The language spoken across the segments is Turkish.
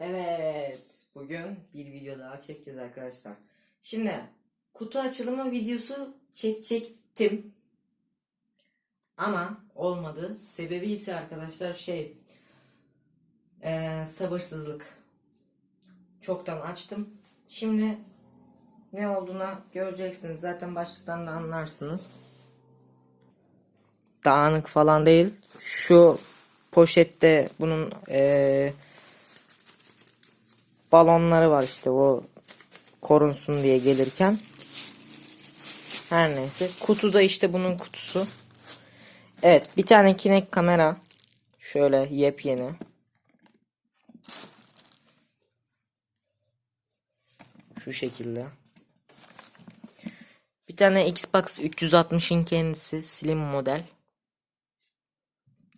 Evet, bugün bir video daha çekeceğiz arkadaşlar. Şimdi kutu açılımı videosu çekecektim. Ama olmadı. Sebebi ise arkadaşlar şey eee, sabırsızlık. Çoktan açtım. Şimdi ne olduğuna göreceksiniz. Zaten başlıktan da anlarsınız. Dağınık falan değil. Şu poşette bunun eee balonları var işte o korunsun diye gelirken. Her neyse. Kutuda işte bunun kutusu. Evet bir tane kinek kamera. Şöyle yepyeni. Şu şekilde. Bir tane Xbox 360'ın kendisi slim model.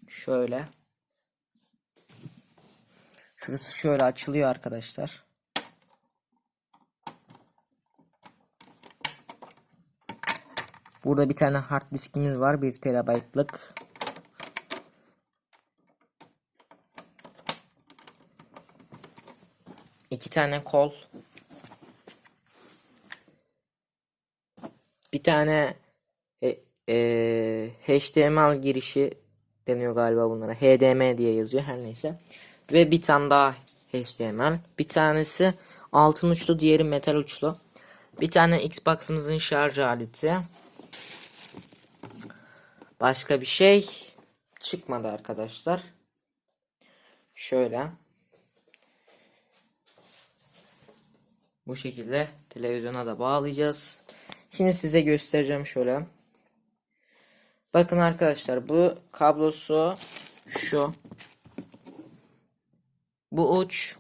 Şöyle. Şurası şöyle açılıyor arkadaşlar. Burada bir tane hard diskimiz var. 1 TB'lık. İki tane kol. Bir tane e, e, HTML girişi deniyor galiba bunlara. HDM diye yazıyor her neyse. Ve bir tane daha HDMI. Bir tanesi altın uçlu, diğeri metal uçlu. Bir tane Xbox'ımızın şarj aleti. Başka bir şey çıkmadı arkadaşlar. Şöyle. Bu şekilde televizyona da bağlayacağız. Şimdi size göstereceğim şöyle. Bakın arkadaşlar bu kablosu şu. Bu uç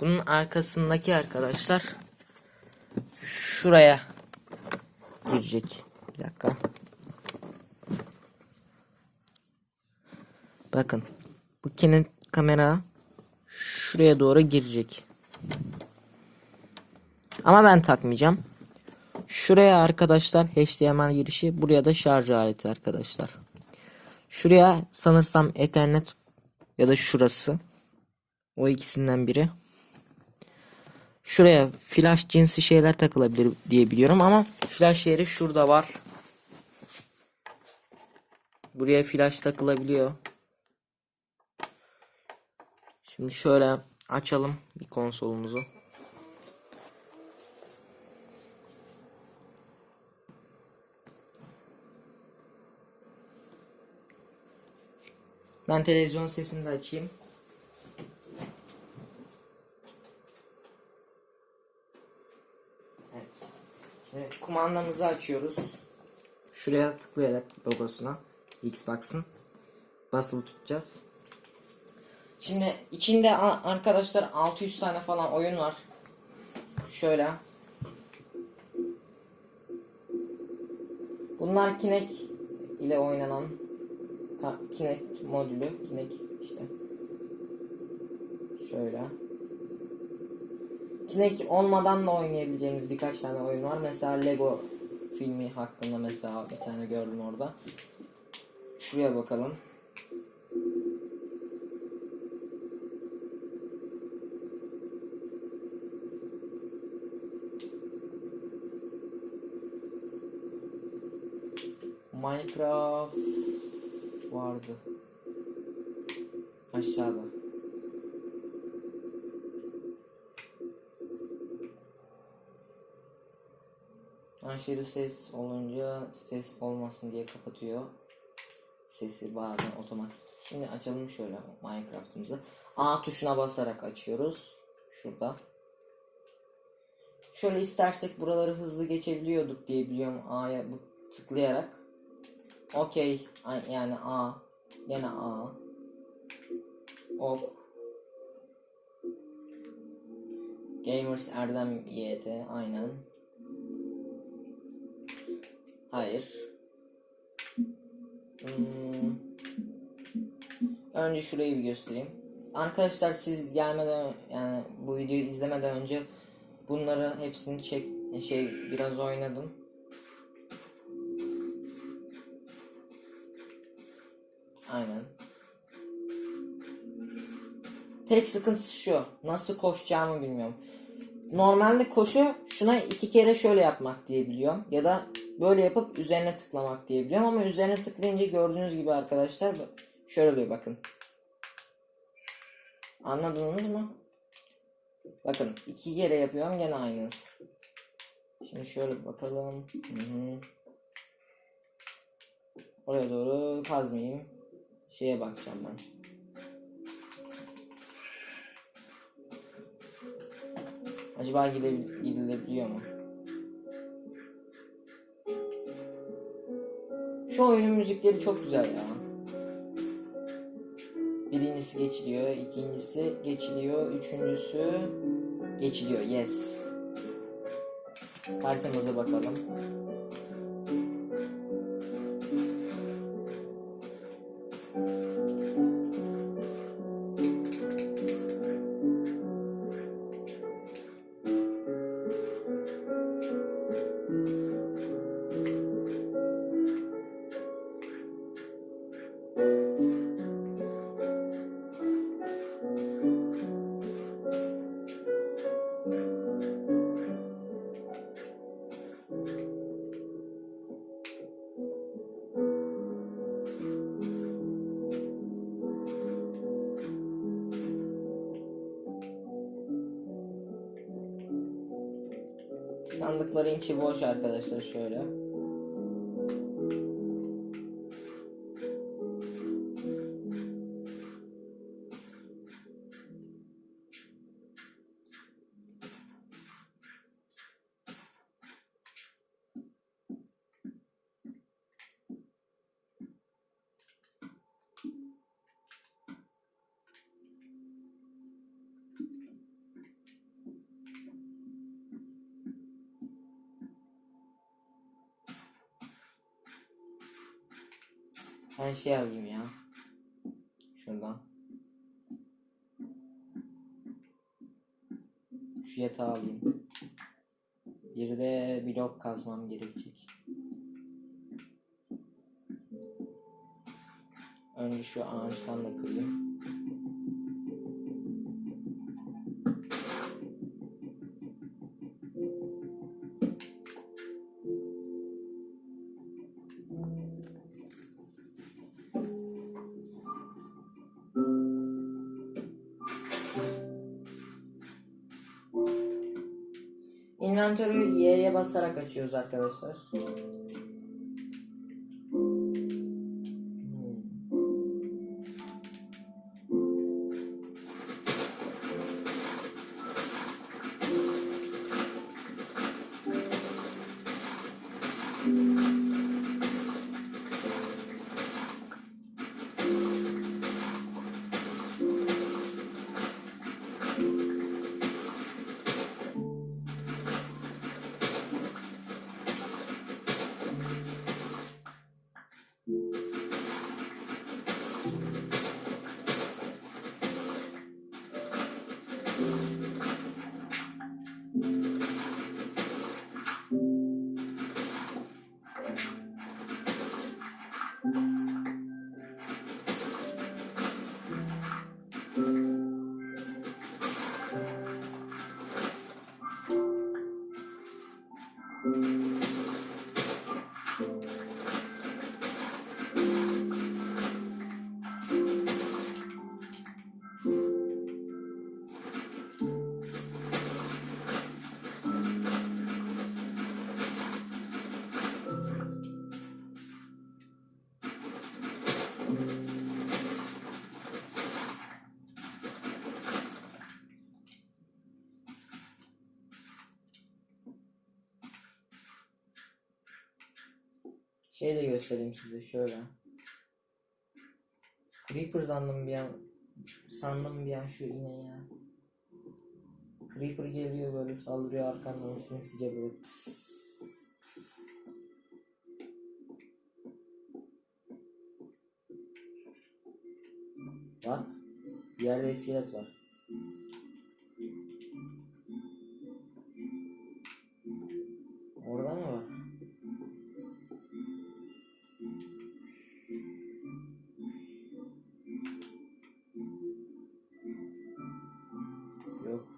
bunun arkasındaki arkadaşlar şuraya girecek. Bir dakika. Bakın. Bu kinet kamera şuraya doğru girecek. Ama ben takmayacağım. Şuraya arkadaşlar HDMI girişi, buraya da şarj aleti arkadaşlar. Şuraya sanırsam Ethernet ya da şurası. O ikisinden biri. Şuraya flash cinsi şeyler takılabilir diye biliyorum ama flash yeri şurada var. Buraya flash takılabiliyor. Şimdi şöyle açalım bir konsolumuzu. Ben televizyon sesini de açayım. Kumandamızı açıyoruz. Şuraya tıklayarak logosuna Xbox'ın basılı tutacağız. Şimdi içinde arkadaşlar 600 tane falan oyun var. Şöyle. Bunlar Kinect ile oynanan Kinect modülü. Kinect işte. Şöyle. Kinect olmadan da oynayabileceğimiz birkaç tane oyun var. Mesela Lego filmi hakkında mesela bir tane gördüm orada. Şuraya bakalım. Minecraft vardı. Aşağıda. Aşırı ses olunca ses olmasın diye kapatıyor. Sesi bazen otomatik. Şimdi açalım şöyle Minecraft'ımızı. A tuşuna basarak açıyoruz. Şurada. Şöyle istersek buraları hızlı geçebiliyorduk diye biliyorum A'ya tıklayarak. Okey. Yani A. Yine A. Ok. Gamers Erdem YT. Aynen. Hayır. Hmm. Önce şurayı bir göstereyim. Arkadaşlar siz gelmeden yani bu videoyu izlemeden önce bunları hepsini çek şey biraz oynadım. Aynen. tek sıkıntısı şu. Nasıl koşacağımı bilmiyorum. Normalde koşu şuna iki kere şöyle yapmak diye biliyorum. Ya da böyle yapıp üzerine tıklamak diye biliyorum. Ama üzerine tıklayınca gördüğünüz gibi arkadaşlar şöyle oluyor bakın. Anladınız mı? Bakın iki kere yapıyorum gene aynısı. Şimdi şöyle bakalım. Hı hı. Oraya doğru kazmayayım. Şeye bakacağım ben. Acaba gide- gidilebiliyor mu? Şu oyunun müzikleri çok güzel ya. Birincisi geçiliyor, ikincisi geçiliyor, üçüncüsü geçiliyor. Yes. Haritamıza bakalım. Sandıkların içi boş arkadaşlar şöyle. Ben şey alayım ya. Şuradan. Şu yatağı alayım. Bir de blok kazmam gerekecek. Önce şu ağaçtan da kırayım. Basarak açıyoruz arkadaşlar. Şey de göstereyim size şöyle. Creeper sandım bir an. Sandım bir an şu iğne ya. Creeper geliyor böyle saldırıyor arkandan sinsice böyle. tıs. What? Bir yerde iskelet var. Orada mı var? Yok.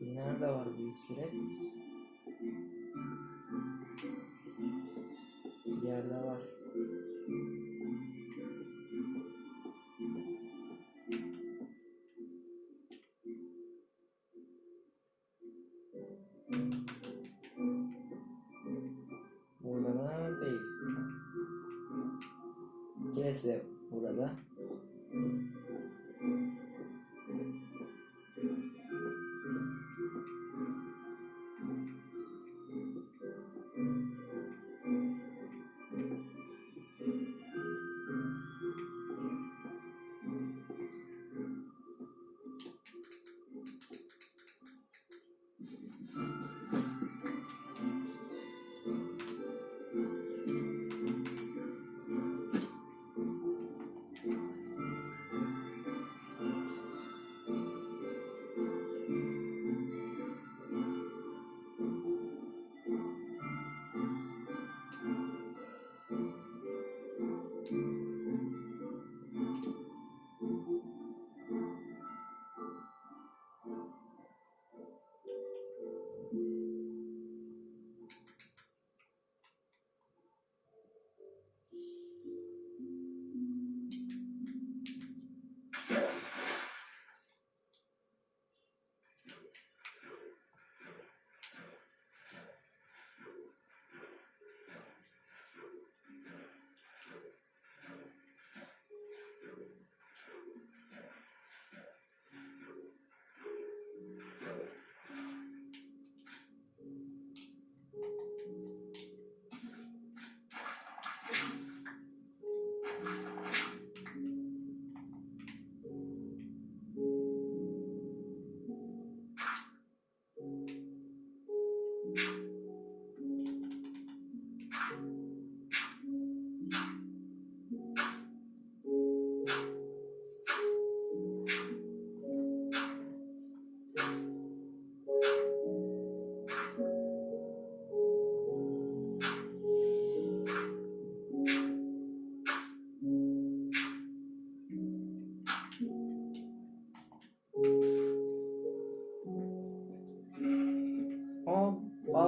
Nerede var bu iskelet? Burada mı? Değil. Kilise burada.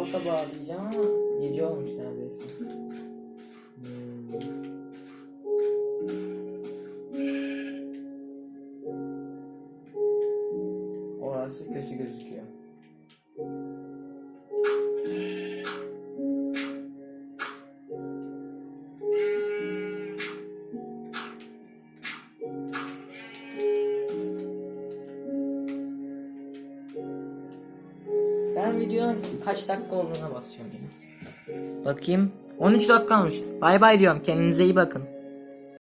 Balta bağlayacağım ama gece olmuş neredeyse. Hmm. Orası kötü gözüküyor. Kaç dakika olduğuna bakacağım yine. Bakayım. 13 dakika olmuş. Bay bay diyorum. Kendinize iyi bakın.